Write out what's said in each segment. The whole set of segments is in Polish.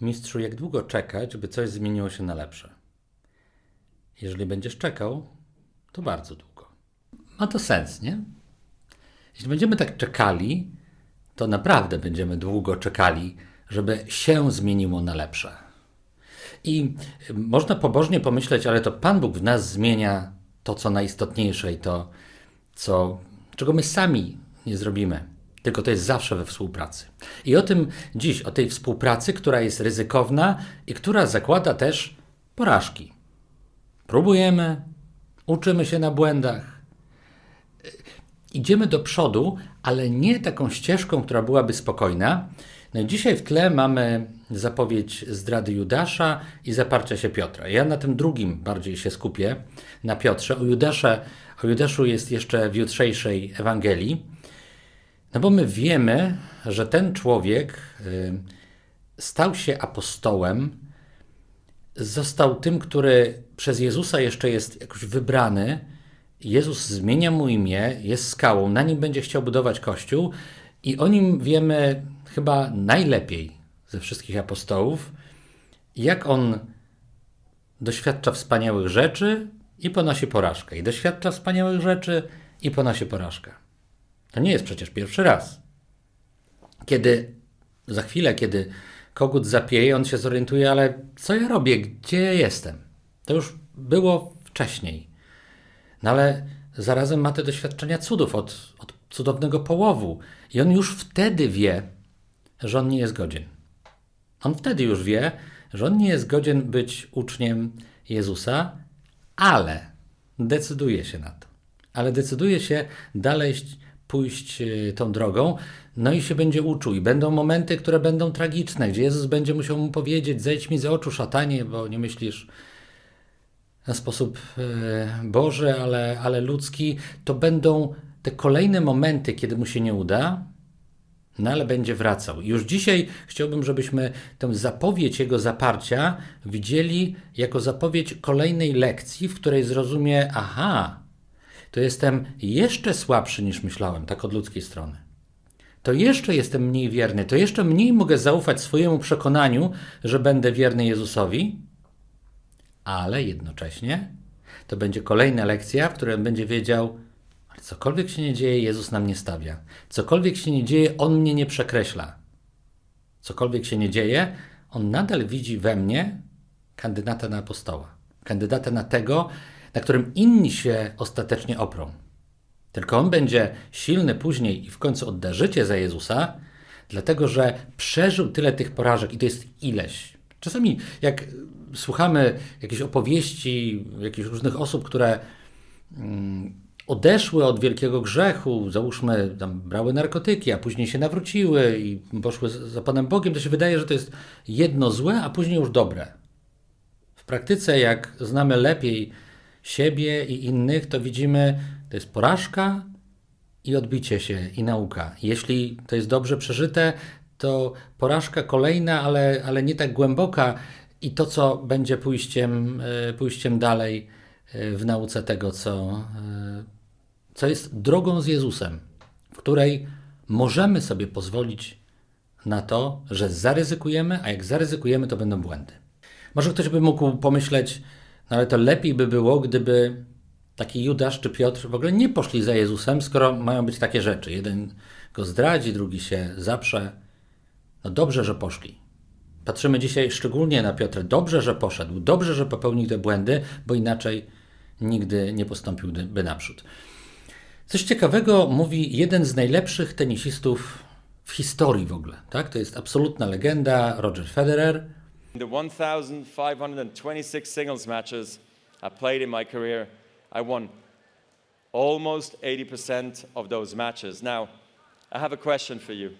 Mistrzu, jak długo czekać, by coś zmieniło się na lepsze? Jeżeli będziesz czekał, to bardzo długo. Ma to sens, nie? Jeśli będziemy tak czekali, to naprawdę będziemy długo czekali, żeby się zmieniło na lepsze. I można pobożnie pomyśleć, ale to Pan Bóg w nas zmienia to, co najistotniejsze i to, co, czego my sami nie zrobimy. Tylko to jest zawsze we współpracy. I o tym dziś, o tej współpracy, która jest ryzykowna i która zakłada też porażki. Próbujemy, uczymy się na błędach, idziemy do przodu, ale nie taką ścieżką, która byłaby spokojna. No i dzisiaj w tle mamy zapowiedź zdrady Judasza i zaparcia się Piotra. Ja na tym drugim bardziej się skupię, na Piotrze. O, Judasze, o Judaszu jest jeszcze w jutrzejszej Ewangelii. No bo my wiemy, że ten człowiek y, stał się apostołem, został tym, który przez Jezusa jeszcze jest jakoś wybrany. Jezus zmienia mu imię, jest skałą, na nim będzie chciał budować kościół i o nim wiemy chyba najlepiej ze wszystkich apostołów, jak on doświadcza wspaniałych rzeczy i ponosi porażkę. I doświadcza wspaniałych rzeczy i ponosi porażkę. To nie jest przecież pierwszy raz. Kiedy za chwilę, kiedy kogut zapieje, on się zorientuje, ale co ja robię? Gdzie jestem? To już było wcześniej. No ale zarazem ma te doświadczenia cudów od, od cudownego połowu. I on już wtedy wie, że on nie jest godzien. On wtedy już wie, że on nie jest godzien być uczniem Jezusa, ale decyduje się na to. Ale decyduje się dalej pójść e, tą drogą, no i się będzie uczył. I będą momenty, które będą tragiczne, gdzie Jezus będzie musiał mu powiedzieć: Zejdź mi z oczu, szatanie, bo nie myślisz na sposób e, Boży, ale, ale ludzki. To będą te kolejne momenty, kiedy mu się nie uda, no ale będzie wracał. Już dzisiaj chciałbym, żebyśmy tę zapowiedź jego zaparcia widzieli jako zapowiedź kolejnej lekcji, w której zrozumie: aha, to jestem jeszcze słabszy niż myślałem, tak od ludzkiej strony. To jeszcze jestem mniej wierny, to jeszcze mniej mogę zaufać swojemu przekonaniu, że będę wierny Jezusowi, ale jednocześnie to będzie kolejna lekcja, w której będzie wiedział, ale cokolwiek się nie dzieje, Jezus nam nie stawia. Cokolwiek się nie dzieje, On mnie nie przekreśla. Cokolwiek się nie dzieje, On nadal widzi we mnie kandydata na apostoła. Kandydata na tego, na którym inni się ostatecznie oprą. Tylko on będzie silny później i w końcu odda życie za Jezusa, dlatego że przeżył tyle tych porażek i to jest ileś. Czasami, jak słuchamy jakichś opowieści jakichś różnych osób, które mm, odeszły od wielkiego grzechu, załóżmy, tam brały narkotyki, a później się nawróciły i poszły za Panem Bogiem, to się wydaje, że to jest jedno złe, a później już dobre. W praktyce, jak znamy lepiej siebie i innych, to widzimy, to jest porażka i odbicie się i nauka. Jeśli to jest dobrze przeżyte, to porażka kolejna, ale, ale nie tak głęboka i to, co będzie pójściem, e, pójściem dalej e, w nauce tego, co, e, co jest drogą z Jezusem, w której możemy sobie pozwolić na to, że zaryzykujemy, a jak zaryzykujemy, to będą błędy. Może ktoś by mógł pomyśleć, no ale to lepiej by było, gdyby taki Judasz czy Piotr w ogóle nie poszli za Jezusem, skoro mają być takie rzeczy. Jeden go zdradzi, drugi się zaprze. No dobrze, że poszli. Patrzymy dzisiaj szczególnie na Piotra. Dobrze, że poszedł. Dobrze, że popełnił te błędy, bo inaczej nigdy nie postąpiłby naprzód. Coś ciekawego mówi jeden z najlepszych tenisistów w historii w ogóle. Tak? To jest absolutna legenda, Roger Federer. In the 1,526 singles matches I played in my career, I won almost 80% of those matches. Now, I have a question for you.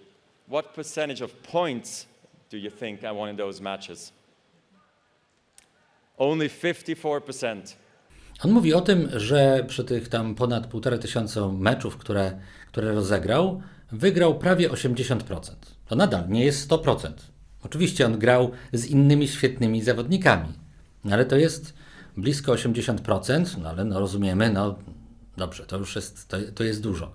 What percentage of points do you think I won in those matches? Only 54%. On mówi o tym, że przy tych tam ponad półtora tysiąca meczów, które, które rozegrał, wygrał prawie 80%. To nadal nie jest 100%. Oczywiście on grał z innymi świetnymi zawodnikami, no ale to jest blisko 80%, no ale no rozumiemy, no dobrze, to już jest, to, to jest dużo.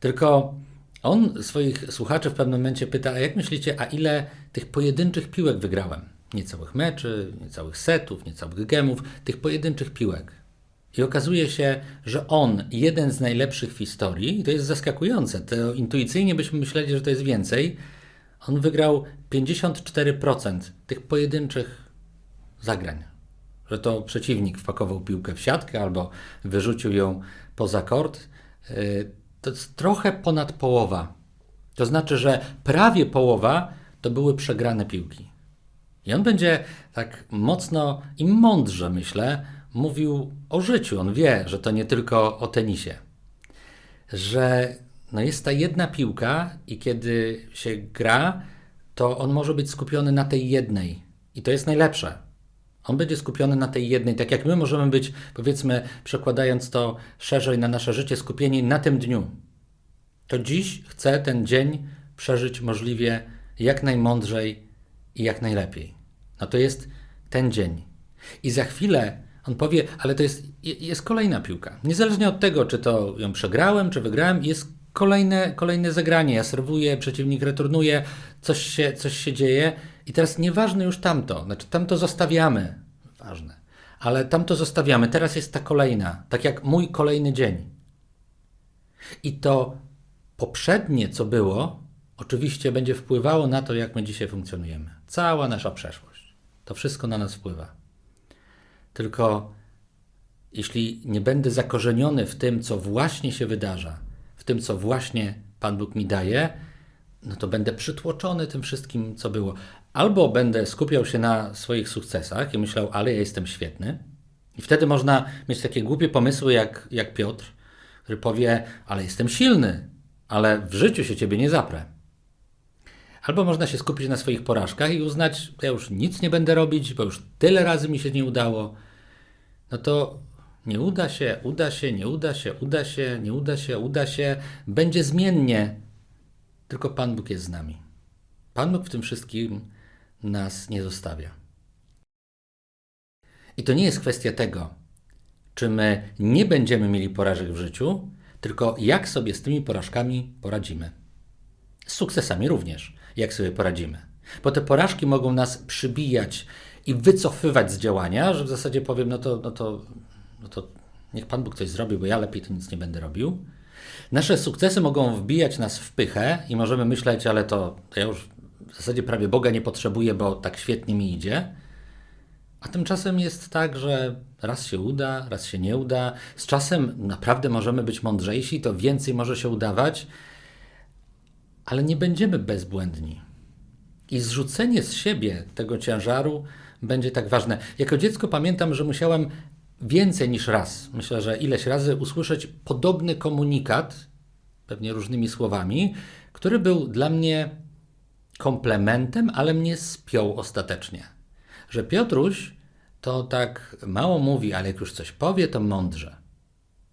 Tylko On swoich słuchaczy w pewnym momencie pyta, a jak myślicie, a ile tych pojedynczych piłek wygrałem? Nie całych meczy, nie całych setów, nie całych gemów, tych pojedynczych piłek. I okazuje się, że on, jeden z najlepszych w historii, i to jest zaskakujące, to intuicyjnie byśmy myśleli, że to jest więcej, on wygrał 54% tych pojedynczych zagrań. Że to przeciwnik wpakował piłkę w siatkę albo wyrzucił ją poza kort. Yy, To jest trochę ponad połowa. To znaczy, że prawie połowa to były przegrane piłki. I on będzie tak mocno i mądrze, myślę, mówił o życiu. On wie, że to nie tylko o tenisie. Że no jest ta jedna piłka i kiedy się gra, to on może być skupiony na tej jednej. I to jest najlepsze. On będzie skupiony na tej jednej, tak jak my możemy być, powiedzmy, przekładając to szerzej na nasze życie, skupieni na tym dniu. To dziś chcę ten dzień przeżyć możliwie jak najmądrzej i jak najlepiej. No to jest ten dzień. I za chwilę on powie, ale to jest, jest kolejna piłka. Niezależnie od tego, czy to ją przegrałem, czy wygrałem, jest kolejne, kolejne zagranie. Ja serwuję, przeciwnik returnuje, coś się, coś się dzieje. I teraz nieważne już tamto, znaczy tamto zostawiamy. Ważne. Ale tamto zostawiamy. Teraz jest ta kolejna, tak jak mój kolejny dzień. I to poprzednie, co było, oczywiście będzie wpływało na to, jak my dzisiaj funkcjonujemy. Cała nasza przeszłość. To wszystko na nas wpływa. Tylko jeśli nie będę zakorzeniony w tym, co właśnie się wydarza, w tym, co właśnie Pan Bóg mi daje, no to będę przytłoczony tym wszystkim, co było. Albo będę skupiał się na swoich sukcesach i myślał, ale ja jestem świetny. I wtedy można mieć takie głupie pomysły jak, jak Piotr, który powie, ale jestem silny, ale w życiu się ciebie nie zaprę. Albo można się skupić na swoich porażkach i uznać, że ja już nic nie będę robić, bo już tyle razy mi się nie udało. No to nie uda się, uda się, nie uda się, uda się, nie uda się, uda się. Będzie zmiennie. Tylko Pan Bóg jest z nami. Pan Bóg w tym wszystkim nas nie zostawia. I to nie jest kwestia tego, czy my nie będziemy mieli porażek w życiu, tylko jak sobie z tymi porażkami poradzimy. Z sukcesami również, jak sobie poradzimy. Bo te porażki mogą nas przybijać i wycofywać z działania, że w zasadzie powiem, no to, no to, no to niech Pan Bóg coś zrobi, bo ja lepiej to nic nie będę robił. Nasze sukcesy mogą wbijać nas w pychę i możemy myśleć, ale to, to ja już w zasadzie prawie Boga nie potrzebuję, bo tak świetnie mi idzie. A tymczasem jest tak, że raz się uda, raz się nie uda. Z czasem naprawdę możemy być mądrzejsi, to więcej może się udawać, ale nie będziemy bezbłędni. I zrzucenie z siebie tego ciężaru będzie tak ważne. Jako dziecko pamiętam, że musiałem więcej niż raz, myślę, że ileś razy usłyszeć podobny komunikat, pewnie różnymi słowami, który był dla mnie komplementem, ale mnie spiął ostatecznie. Że Piotruś to tak mało mówi, ale jak już coś powie, to mądrze.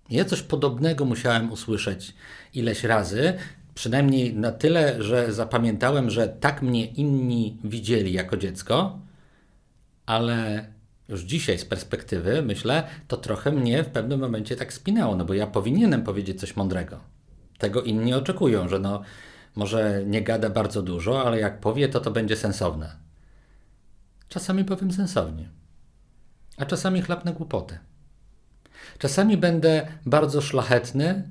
Ja coś podobnego musiałem usłyszeć ileś razy, przynajmniej na tyle, że zapamiętałem, że tak mnie inni widzieli jako dziecko, ale już dzisiaj z perspektywy myślę, to trochę mnie w pewnym momencie tak spinało, no bo ja powinienem powiedzieć coś mądrego. Tego inni oczekują, że no może nie gada bardzo dużo, ale jak powie, to to będzie sensowne. Czasami powiem sensownie, a czasami chlapnę głupotę. Czasami będę bardzo szlachetny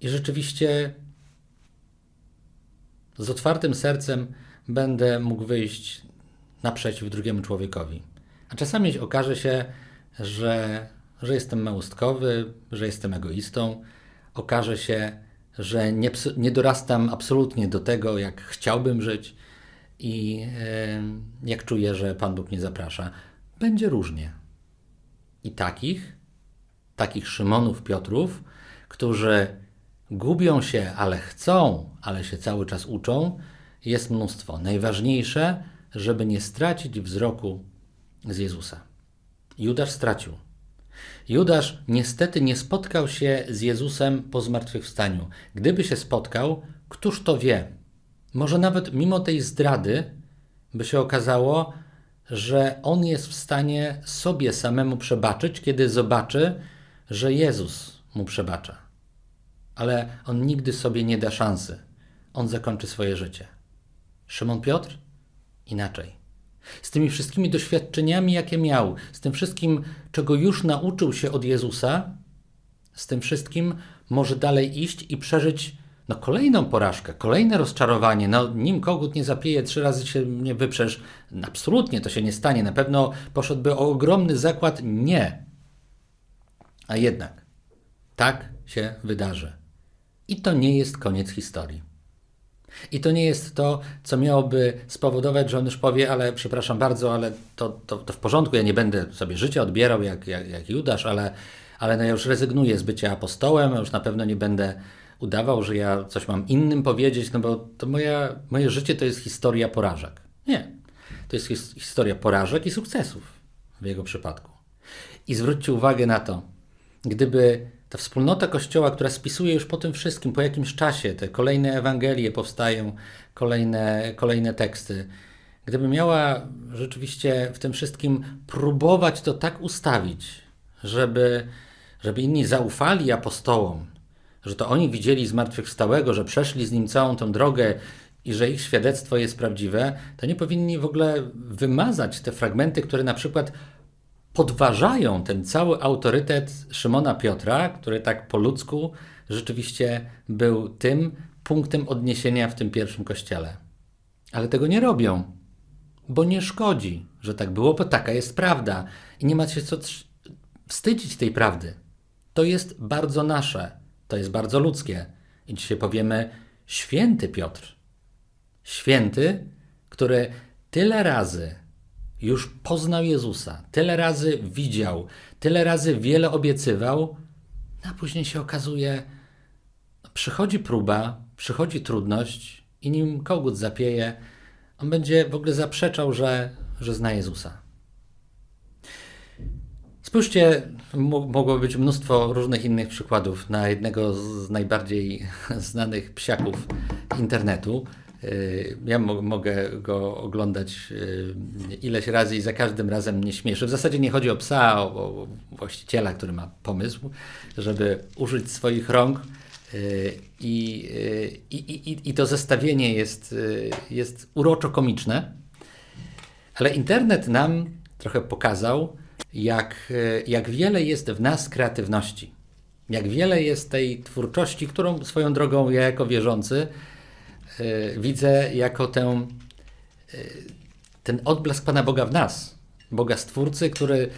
i rzeczywiście z otwartym sercem będę mógł wyjść naprzeciw drugiemu człowiekowi. A czasami okaże się, że, że jestem małostkowy, że jestem egoistą. Okaże się, że nie, nie dorastam absolutnie do tego, jak chciałbym żyć i e, jak czuję, że Pan Bóg mnie zaprasza. Będzie różnie. I takich, takich Szymonów, Piotrów, którzy gubią się, ale chcą, ale się cały czas uczą, jest mnóstwo. Najważniejsze, żeby nie stracić wzroku z Jezusa. Judasz stracił. Judasz niestety nie spotkał się z Jezusem po zmartwychwstaniu. Gdyby się spotkał, któż to wie? Może nawet mimo tej zdrady by się okazało, że on jest w stanie sobie samemu przebaczyć, kiedy zobaczy, że Jezus mu przebacza. ale on nigdy sobie nie da szansy. On zakończy swoje życie. Szymon Piotr? Inaczej. Z tymi wszystkimi doświadczeniami, jakie miał, z tym wszystkim, czego już nauczył się od Jezusa, z tym wszystkim może dalej iść i przeżyć no, kolejną porażkę, kolejne rozczarowanie. No, nim kogut nie zapieje, trzy razy się nie wyprzesz. Absolutnie to się nie stanie. Na pewno poszedłby o ogromny zakład. Nie. A jednak tak się wydarzy. I to nie jest koniec historii. I to nie jest to, co miałoby spowodować, że on już powie, ale przepraszam bardzo, ale to, to, to w porządku, ja nie będę sobie życia odbierał jak, jak, jak Judasz, ale, ale no ja już rezygnuję z bycia apostołem, już na pewno nie będę udawał, że ja coś mam innym powiedzieć, no bo to moja, moje życie to jest historia porażek. Nie. To jest his, historia porażek i sukcesów w jego przypadku. I zwróćcie uwagę na to, gdyby ta wspólnota Kościoła, która spisuje już po tym wszystkim, po jakimś czasie, te kolejne Ewangelie powstają, kolejne, kolejne teksty, gdyby miała rzeczywiście w tym wszystkim próbować to tak ustawić, żeby, żeby inni zaufali apostołom, że to oni widzieli zmartwychwstałego, że przeszli z nim całą tą drogę i że ich świadectwo jest prawdziwe, to nie powinni w ogóle wymazać te fragmenty, które na przykład podważają ten cały autorytet Szymona Piotra, który tak po ludzku rzeczywiście był tym punktem odniesienia w tym pierwszym kościele. Ale tego nie robią, bo nie szkodzi, że tak było, bo taka jest prawda i nie ma się co wstydzić tej prawdy. To jest bardzo nasze, to jest bardzo ludzkie. I dzisiaj powiemy święty Piotr. Święty, który tyle razy już poznał Jezusa, tyle razy widział, tyle razy wiele obiecywał, a później się okazuje, no, przychodzi próba, przychodzi trudność i nim kogut zapieje, on będzie w ogóle zaprzeczał, że, że zna Jezusa. Spójrzcie, mogło być mnóstwo różnych innych przykładów na jednego z najbardziej znanych psiaków internetu. Ja mo mogę go oglądać ileś razy i za każdym razem mnie śmieszy. W zasadzie nie chodzi o psa, o, o właściciela, który ma pomysł, żeby użyć swoich rąk. I, i, i, i to zestawienie jest, jest uroczo komiczne. Ale internet nam trochę pokazał, jak, jak wiele jest w nas kreatywności. Jak wiele jest tej twórczości, którą swoją drogą ja jako wierzący y, widzę jako tę, y, ten odblask Pana Boga w nas. Boga Stwórcy, który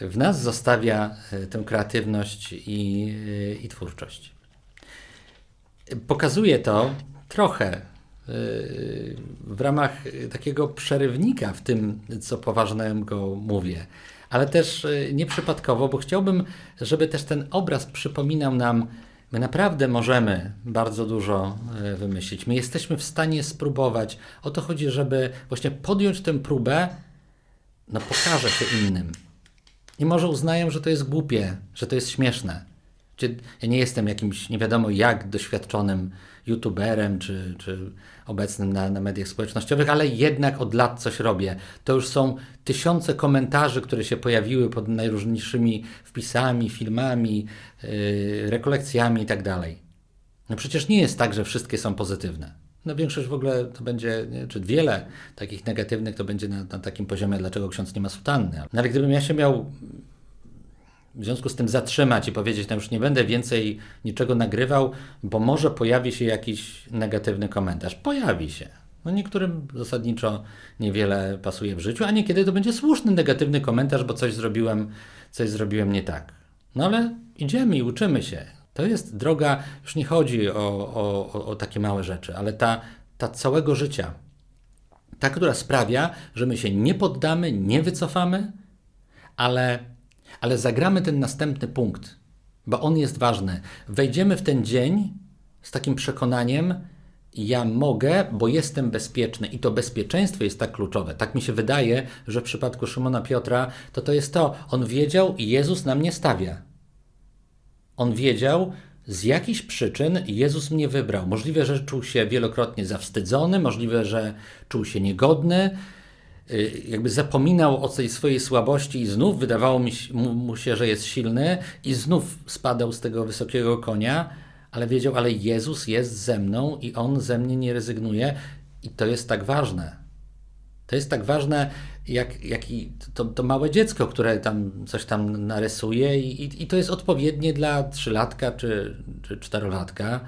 w nas zostawia y, tę kreatywność i, i twórczość. Pokazuje to trochę w ramach takiego przerywnika w tym, co poważnego mówię ale też nieprzypadkowo, bo chciałbym, żeby też ten obraz przypominał nam, my naprawdę możemy bardzo dużo wymyślić. My jesteśmy w stanie spróbować. O to chodzi, żeby właśnie podjąć tę próbę, no pokaże się innym. I może uznają, że to jest głupie, że to jest śmieszne. Ja nie jestem jakimś nie wiadomo jak doświadczonym youtuberem czy, czy obecnym na, na mediach społecznościowych, ale jednak od lat coś robię. To już są tysiące komentarzy, które się pojawiły pod najróżniejszymi wpisami, filmami, yy, rekolekcjami itd. Tak no przecież nie jest tak, że wszystkie są pozytywne. No większość w ogóle to będzie, nie, czy wiele takich negatywnych to będzie na, na takim poziomie, dlaczego ksiądz nie ma sutanny. No ale gdybym ja się miał w związku z tym zatrzymać i powiedzieć, no już nie będę więcej niczego nagrywał, bo może pojawi się jakiś negatywny komentarz. Pojawi się. No niektórym zasadniczo niewiele pasuje w życiu, a niekiedy to będzie słuszny negatywny komentarz, bo coś zrobiłem, coś zrobiłem nie tak. No ale idziemy i uczymy się. To jest droga, już nie chodzi o, o, o takie małe rzeczy, ale ta, ta całego życia. Ta, która sprawia, że my się nie poddamy, nie wycofamy, ale ale zagramy ten następny punkt, bo on jest ważny. Wejdziemy w ten dzień z takim przekonaniem, ja mogę, bo jestem bezpieczny i to bezpieczeństwo jest tak kluczowe. Tak mi się wydaje, że w przypadku Szymona Piotra to to jest to. On wiedział Jezus nam nie stawia. On wiedział, z jakichś przyczyn Jezus mnie wybrał. Możliwe, że czuł się wielokrotnie zawstydzony, możliwe, że czuł się niegodny, jakby zapominał o tej swojej słabości i znów wydawało mi mu się, że jest silny i znów spadał z tego wysokiego konia, ale wiedział, ale Jezus jest ze mną i On ze mnie nie rezygnuje i to jest tak ważne. To jest tak ważne, jak, jak i to, to małe dziecko, które tam coś tam narysuje i, i, i to jest odpowiednie dla trzylatka czy, czy czterolatka.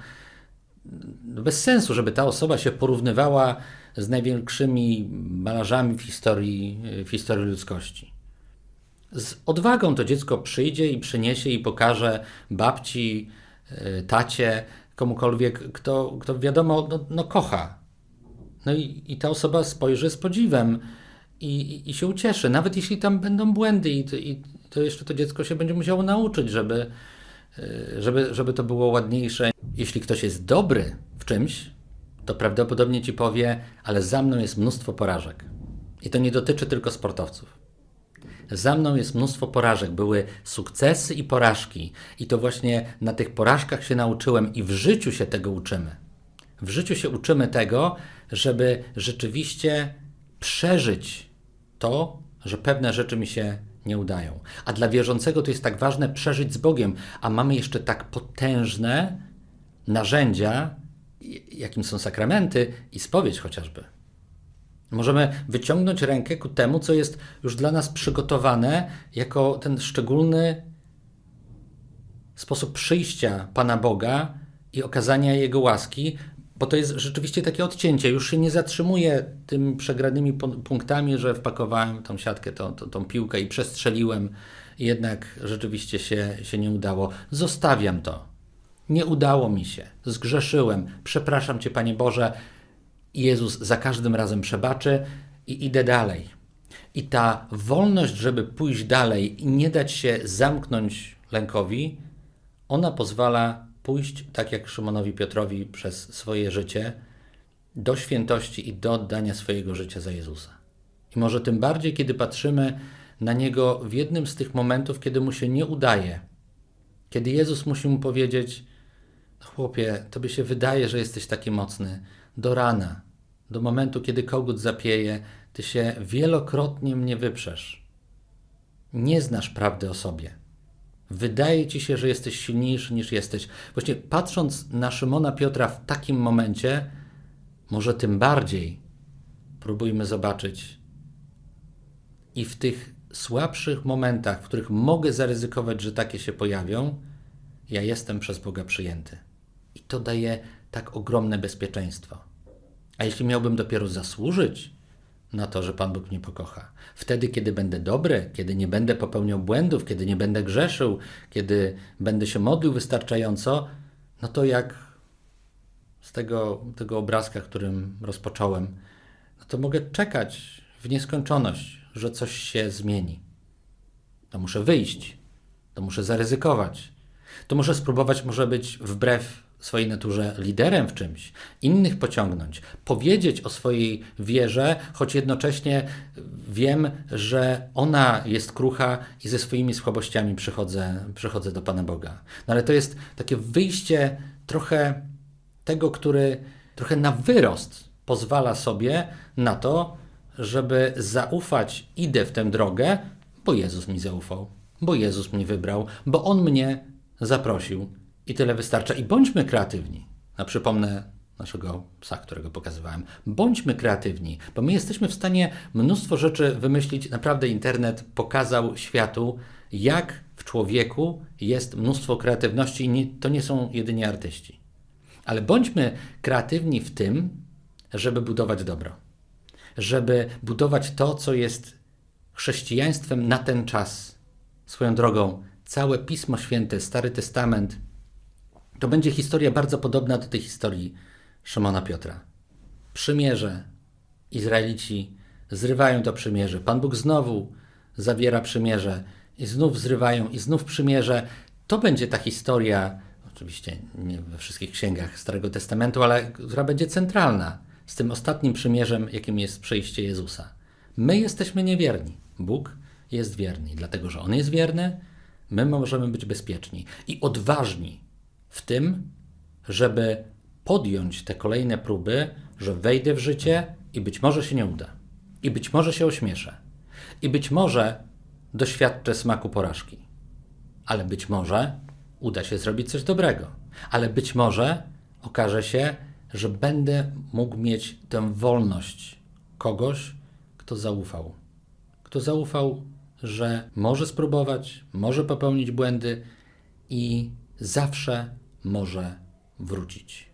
No Bez sensu, żeby ta osoba się porównywała z największymi malarzami w historii, w historii ludzkości. Z odwagą to dziecko przyjdzie i przyniesie i pokaże babci, y, tacie, komukolwiek, kto, kto wiadomo, no, no kocha. No i, i ta osoba spojrzy z podziwem i, i, i się ucieszy, nawet jeśli tam będą błędy i, i to jeszcze to dziecko się będzie musiało nauczyć, żeby, żeby, żeby to było ładniejsze. Jeśli ktoś jest dobry w czymś, to prawdopodobnie ci powie, ale za mną jest mnóstwo porażek. I to nie dotyczy tylko sportowców. Za mną jest mnóstwo porażek. Były sukcesy i porażki. I to właśnie na tych porażkach się nauczyłem i w życiu się tego uczymy. W życiu się uczymy tego, żeby rzeczywiście przeżyć to, że pewne rzeczy mi się nie udają. A dla wierzącego to jest tak ważne przeżyć z Bogiem, a mamy jeszcze tak potężne narzędzia, jakim są sakramenty i spowiedź chociażby. Możemy wyciągnąć rękę ku temu, co jest już dla nas przygotowane jako ten szczególny sposób przyjścia Pana Boga i okazania Jego łaski, bo to jest rzeczywiście takie odcięcie. Już się nie zatrzymuję tymi przegranymi pun- punktami, że wpakowałem tą siatkę, tą, tą, tą piłkę i przestrzeliłem, jednak rzeczywiście się, się nie udało. Zostawiam to. Nie udało mi się. Zgrzeszyłem. Przepraszam Cię, Panie Boże. Jezus za każdym razem przebaczy i idę dalej. I ta wolność, żeby pójść dalej i nie dać się zamknąć lękowi, ona pozwala pójść, tak jak Szymonowi Piotrowi, przez swoje życie do świętości i do oddania swojego życia za Jezusa. I może tym bardziej, kiedy patrzymy na Niego w jednym z tych momentów, kiedy mu się nie udaje, kiedy Jezus musi mu powiedzieć: "No Chłopie, tobie się wydaje, że jesteś taki mocny. Do rana, do momentu, kiedy kogut zapieje, ty się wielokrotnie mnie wyprzesz. Nie znasz prawdy o sobie. Wydaje ci się, że jesteś silniejszy niż jesteś. Właśnie patrząc na Szymona Piotra w takim momencie, może tym bardziej próbujmy zobaczyć i w tych słabszych momentach, w których mogę zaryzykować, że takie się pojawią, ja jestem przez Boga przyjęty. I to daje tak ogromne bezpieczeństwo. A jeśli miałbym dopiero zasłużyć na to, że Pan Bóg mnie pokocha, wtedy, kiedy będę dobry, kiedy nie będę popełniał błędów, kiedy nie będę grzeszył, kiedy będę się modlił wystarczająco, no to jak z tego, tego obrazka, którym rozpocząłem, no to mogę czekać w nieskończoność, że coś się zmieni. To muszę wyjść, to muszę zaryzykować, to muszę spróbować, może być wbrew swojej naturze liderem w czymś, innych pociągnąć, powiedzieć o swojej wierze, choć jednocześnie wiem, że ona jest krucha i ze swoimi słabościami przychodzę, przychodzę do Pana Boga. No ale to jest takie wyjście trochę tego, który trochę na wyrost pozwala sobie na to, żeby zaufać, idę w tę drogę, bo Jezus mi zaufał, bo Jezus mnie wybrał, bo On mnie zaprosił i tyle wystarcza. I bądźmy kreatywni. A przypomnę naszego psa, którego pokazywałem. Bądźmy kreatywni, bo my jesteśmy w stanie mnóstwo rzeczy wymyślić. Naprawdę internet pokazał światu, jak w człowieku jest mnóstwo kreatywności i to nie są jedynie artyści. Ale bądźmy kreatywni w tym, żeby budować dobro. Żeby budować to, co jest chrześcijaństwem na ten czas. Swoją drogą, całe Pismo Święte, Stary Testament, to będzie historia bardzo podobna do tej historii Szymona Piotra. Przymierze. Izraelici zrywają to przymierze. Pan Bóg znowu zawiera przymierze i znów zrywają i znów przymierze. To będzie ta historia, oczywiście nie we wszystkich księgach Starego Testamentu, ale która będzie centralna z tym ostatnim przymierzem, jakim jest przyjście Jezusa. My jesteśmy niewierni. Bóg jest wierny. Dlatego, że On jest wierny, my możemy być bezpieczni i odważni w tym, żeby podjąć te kolejne próby, że wejdę w życie i być może się nie uda. I być może się ośmieszę. I być może doświadczę smaku porażki. Ale być może uda się zrobić coś dobrego. Ale być może okaże się, że będę mógł mieć tę wolność kogoś, kto zaufał. Kto zaufał, że może spróbować, może popełnić błędy i zawsze może wrócić.